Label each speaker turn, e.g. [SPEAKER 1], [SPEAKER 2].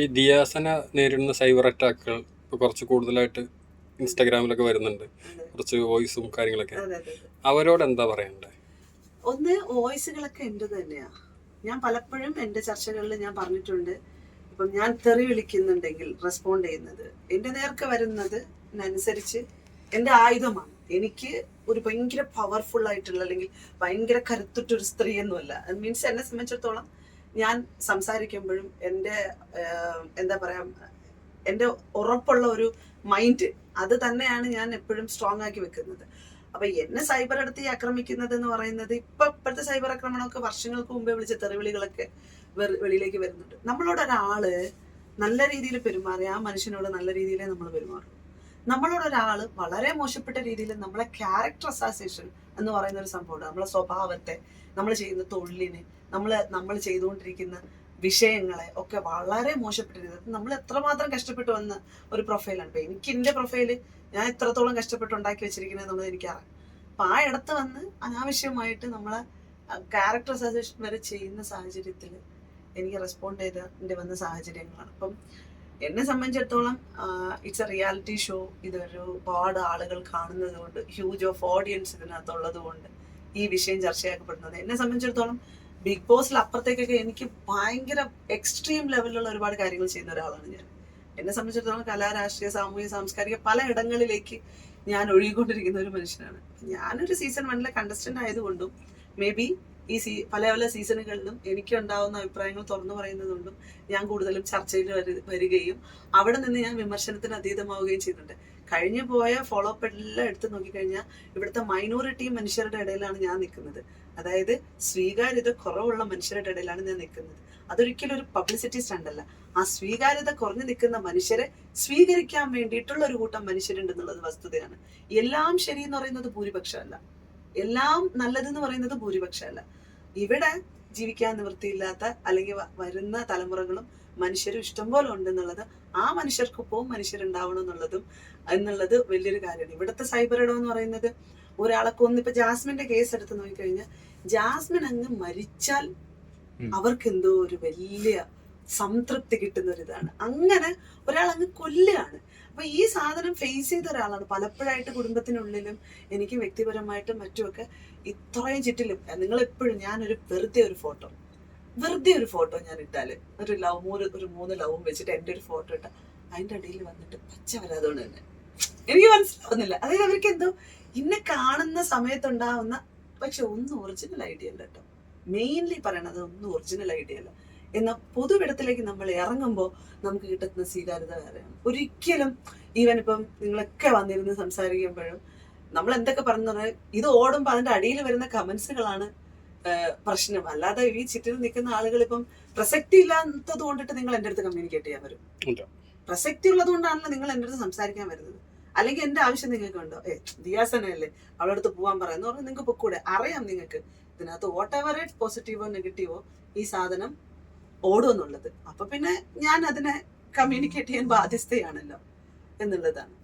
[SPEAKER 1] ഈ ദിയാസന നേരിടുന്ന സൈബർ അറ്റാക്കുകൾ കുറച്ച് കൂടുതലായിട്ട് ഇൻസ്റ്റാഗ്രാമിലൊക്കെ വരുന്നുണ്ട്. കുറച്ച് വോയിസും കാര്യങ്ങളൊക്കെ. അവരോട് എന്താ പറയണ്ടേ?
[SPEAKER 2] ഒന്ന് വോയിസുകളൊക്കെ എന്റെ തന്നെയാ. ഞാൻ പലപ്പോഴും എന്റെ ചർച്ചകളിൽ ഞാൻ പറഞ്ഞിട്ടുണ്ട്. ഇപ്പം ഞാൻ തെറി വിളിക്കുന്നുണ്ടെങ്കിൽ റെസ്പോണ്ട് ചെയ്യുന്നത്. എന്റെ നേർക്ക് വരുന്നത് അനുസരിച്ച് എന്റെ ആയുധമാണ്. എനിക്ക് ഒരു ഭയങ്കര പവർഫുൾ ആയിട്ടുള്ള അല്ലെങ്കിൽ ഭയങ്കര കരുത്തുറ്റൊരു സ്ത്രീ ഒന്നുമല്ല മീൻസ് എന്നെ സംബന്ധിച്ചിടത്തോളം ഞാൻ സംസാരിക്കുമ്പോഴും എന്റെ എന്താ പറയാ എന്റെ ഉറപ്പുള്ള ഒരു മൈൻഡ് അത് തന്നെയാണ് ഞാൻ എപ്പോഴും സ്ട്രോങ് ആക്കി വെക്കുന്നത്. അപ്പൊ എന്നെ സൈബർ അടുത്ത് ആക്രമിക്കുന്നത് എന്ന് പറയുന്നത് ഇപ്പൊ ഇപ്പോഴത്തെ സൈബർ ആക്രമണമൊക്കെ വർഷങ്ങൾക്ക് മുമ്പേ വിളിച്ച തെറിവിളികളൊക്കെ വെളിയിലേക്ക് വരുന്നുണ്ട്. നമ്മളോട് ഒരാൾ നല്ല രീതിയിൽ പെരുമാറി ആ മനുഷ്യനോട് നല്ല രീതിയിലേ നമ്മൾ പെരുമാറും. നമ്മളോട് വളരെ മോശപ്പെട്ട രീതിയിൽ നമ്മളെ ക്യാരക്ടർ അസോസിയേഷൻ എന്ന് പറയുന്ന ഒരു സംഭവമുണ്ട്. നമ്മളെ സ്വഭാവത്തെ നമ്മൾ ചെയ്യുന്ന തൊഴിലിനെ നമ്മൾ നമ്മൾ ചെയ്തുകൊണ്ടിരിക്കുന്ന വിഷയങ്ങളെ ഒക്കെ വളരെ മോശപ്പെട്ട രീതിയിൽ. നമ്മൾ എത്രമാത്രം കഷ്ടപ്പെട്ടു വന്ന ഒരു പ്രൊഫൈലാണ് ഇപ്പം എനിക്ക് എന്റെ പ്രൊഫൈൽ ഞാൻ എത്രത്തോളം കഷ്ടപ്പെട്ട് ഉണ്ടാക്കി വെച്ചിരിക്കുന്നത് എന്നുള്ളത് എനിക്കറിയാം. അപ്പം ആ ഇടത്ത് വന്ന് അനാവശ്യമായിട്ട് നമ്മളെ ക്യാരക്ടർ അസോസിയേഷൻ വരെ ചെയ്യുന്ന സാഹചര്യത്തിൽ എനിക്ക് റെസ്പോണ്ട് ചെയ്തതിന്റെ വന്ന സാഹചര്യങ്ങളാണ്. അപ്പം എന്നെ സംബന്ധിച്ചിടത്തോളം ഇറ്റ്സ് എ റിയാലിറ്റി ഷോ ഇതൊരു ഒരുപാട് ആളുകൾ കാണുന്നത് കൊണ്ട് ഹ്യൂജ് ഓഫ് ഓഡിയൻസ് ഇതിനകത്തുള്ളത് കൊണ്ട് ഈ വിഷയം ചർച്ചയാക്കപ്പെടുന്നത്. എന്നെ സംബന്ധിച്ചിടത്തോളം ബിഗ് ബോസിൽ അപ്പുറത്തേക്കൊക്കെ എനിക്ക് ഭയങ്കര എക്സ്ട്രീം ലെവലിലുള്ള ഒരുപാട് കാര്യങ്ങൾ ചെയ്യുന്ന ഒരാളാണ് ഞാൻ. എന്നെ സംബന്ധിച്ചിടത്തോളം കലാ രാഷ്ട്രീയ സാമൂഹിക സാംസ്കാരിക പല ഇടങ്ങളിലേക്ക് ഞാൻ ഒഴുകിക്കൊണ്ടിരിക്കുന്ന ഒരു മനുഷ്യനാണ്. ഞാനൊരു സീസൺ വണ്ണിലെ കണ്ടസ്റ്റന്റ് ആയതുകൊണ്ടും മേ ബി ഈ സീ പല പല സീസണുകളിലും എനിക്ക് ഉണ്ടാവുന്ന അഭിപ്രായങ്ങൾ തുറന്നു പറയുന്നതുകൊണ്ടും ഞാൻ കൂടുതലും ചർച്ചയിൽ വരു- വരികയും അവിടെ നിന്ന് ഞാൻ വിമർശനത്തിന് അതീതമാവുകയും ചെയ്യുന്നുണ്ട് കഴിഞ്ഞു പോയ ഫോളോ അപ്പ് എല്ലാം എടുത്ത് നോക്കിക്കഴിഞ്ഞാൽ ഇവിടുത്തെ മൈനോറിറ്റി മനുഷ്യരുടെ ഇടയിലാണ് ഞാൻ നിൽക്കുന്നത്. അതായത് സ്വീകാര്യത കുറവുള്ള മനുഷ്യരുടെ ഇടയിലാണ് ഞാൻ നിൽക്കുന്നത്. അതൊരിക്കലും ഒരു പബ്ലിസിറ്റി അല്ല. ആ സ്വീകാര്യത കുറഞ്ഞു നിൽക്കുന്ന മനുഷ്യരെ സ്വീകരിക്കാൻ വേണ്ടിയിട്ടുള്ള ഒരു കൂട്ടം മനുഷ്യരുണ്ടെന്നുള്ളത് വസ്തുതയാണ്. എല്ലാം ശരി എന്ന് പറയുന്നത് ഭൂരിപക്ഷമല്ല. എല്ലാം നല്ലതെന്ന് പറയുന്നത് ഭൂരിപക്ഷമല്ല ഇവിടെ ജീവിക്കാൻ നിവൃത്തിയില്ലാത്ത അല്ലെങ്കിൽ വരുന്ന തലമുറകളും മനുഷ്യരും ഇഷ്ടംപോലെ ഉണ്ടെന്നുള്ളത് ആ മനുഷ്യർക്കൊപ്പവും മനുഷ്യരുണ്ടാവണം എന്നുള്ളതും എന്നുള്ളത് വലിയൊരു കാര്യമാണ് ഇവിടുത്തെ സൈബർ ഇടം എന്ന് പറയുന്നത് ഒരാളെ കൊന്ന് ഇപ്പൊ ജാസ്മിന്റെ കേസ് എടുത്ത് നോക്കിക്കഴിഞ്ഞാൽ ജാസ്മിൻ അങ്ങ് മരിച്ചാൽ. അവർക്ക് എന്തോ ഒരു വലിയ സംതൃപ്തി കിട്ടുന്ന ഒരു ഇതാണ് അങ്ങനെ ഒരാൾ അങ്ങ് കൊല്ലുകയാണ്. അപ്പൊ ഈ സാധനം ഫേസ് ചെയ്ത ഒരാളാണ്. പലപ്പോഴായിട്ട് കുടുംബത്തിനുള്ളിലും എനിക്ക് വ്യക്തിപരമായിട്ടും മറ്റുമൊക്കെ ഇത്രയും ചുറ്റിലും. നിങ്ങൾ എപ്പോഴും ഞാനൊരു വെറുതെ ഒരു ഫോട്ടോ വെറുതെ ഒരു ഫോട്ടോ ഞാൻ ഇട്ടാൽ. ഒരു ലവ് മൂന്ന് ഒരു മൂന്ന് ലവും വെച്ചിട്ട് എന്റെ ഒരു ഫോട്ടോ ഇട്ട. അതിന്റെ അടിയിൽ വന്നിട്ട് പച്ച വരാതുകൊണ്ട് തന്നെ. എനിക്ക് മനസ്സിലാവുന്നില്ല. അതായത് അവർക്ക് എന്തോ ഇന്നെ കാണുന്ന സമയത്തുണ്ടാവുന്ന പക്ഷെ ഒന്നും ഒറിജിനൽ ഐഡിയ അല്ല കേട്ടോ. മെയിൻലി പറയണത് ഒന്നും ഒറിജിനൽ ഐഡിയ അല്ല. എന്നാൽ പൊതുവിടത്തിലേക്ക് നമ്മൾ ഇറങ്ങുമ്പോൾ നമുക്ക് കിട്ടുന്ന സ്വീകാര്യത വേറെയാണ് ഒരിക്കലും ഈവൻ ഇപ്പം നിങ്ങളൊക്കെ വന്നിരുന്ന് സംസാരിക്കുമ്പോഴും നമ്മൾ എന്തൊക്കെ പറഞ്ഞു ഇത് ഓടുമ്പോൾ അതിന്റെ അടിയിൽ വരുന്ന കമന്റ്സുകളാണ് പ്രശ്നം. അല്ലാതെ ഈ ചുറ്റിൽ നിൽക്കുന്ന ആളുകൾ ഇപ്പം പ്രസക്തി ഇല്ലാത്തത് കൊണ്ടിട്ട് നിങ്ങൾ എന്റെ അടുത്ത് കമ്മ്യൂണിക്കേറ്റ് ചെയ്യാൻ വരും. പ്രസക്തി ഉള്ളത് കൊണ്ടാണല്ലോ നിങ്ങൾ എന്റെ അടുത്ത് സംസാരിക്കാൻ വരുന്നത്. അല്ലെങ്കിൽ എന്റെ ആവശ്യം നിങ്ങൾക്ക് ഉണ്ടോ ഏ ദിയാസനല്ലേ അവളുടെ അടുത്ത് പോകാൻ പറയാന്ന് പറഞ്ഞാൽ നിങ്ങൾക്ക് പൊക്കൂടെ. അറിയാം നിങ്ങൾക്ക് ഇതിനകത്ത് വാട്ട് എവർ ഇറ്റ് പോസിറ്റീവോ നെഗറ്റീവോ ഈ സാധനം ഓടുമെന്നുള്ളത്. അപ്പൊ പിന്നെ ഞാൻ അതിനെ കമ്മ്യൂണിക്കേറ്റ് ചെയ്യാൻ ബാധ്യസ്ഥയാണല്ലോ എന്നുള്ളതാണ്.